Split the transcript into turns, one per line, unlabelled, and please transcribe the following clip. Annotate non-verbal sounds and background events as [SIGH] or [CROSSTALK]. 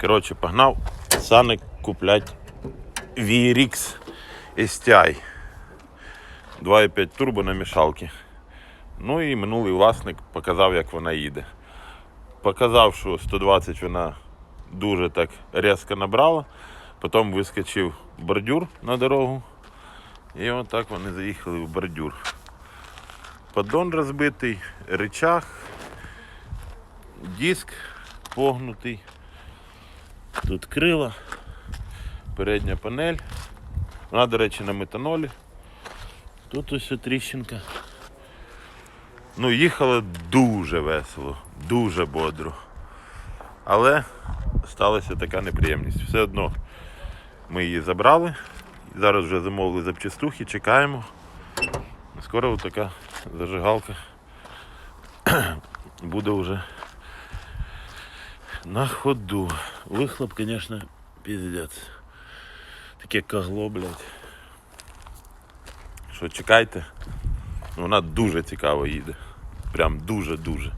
Коротше, погнав Саник куплять VRX STI 2,5 турбо на мішалки. Ну і минулий власник показав, як вона їде. Показав, що 120 вона дуже так різко набрала. Потім вискочив бордюр на дорогу. І отак вони заїхали в бордюр. Поддон розбитий, рычаг, диск погнутий. Тут крила, передня панель. Вона, до речі, на метанолі. Тут ось тріщинка. Ну, їхала дуже весело, дуже бодро. Але сталася така неприємність. Все одно ми її забрали. Зараз вже замовили запчастухи, чекаємо. Скоро така зажигалка [CLEARS THROAT] буде вже на ходу. Вихлоп, звісно, піздець. Таке кагло, блядь. Що чекайте. Вона дуже цікаво їде. Прям дуже-дуже.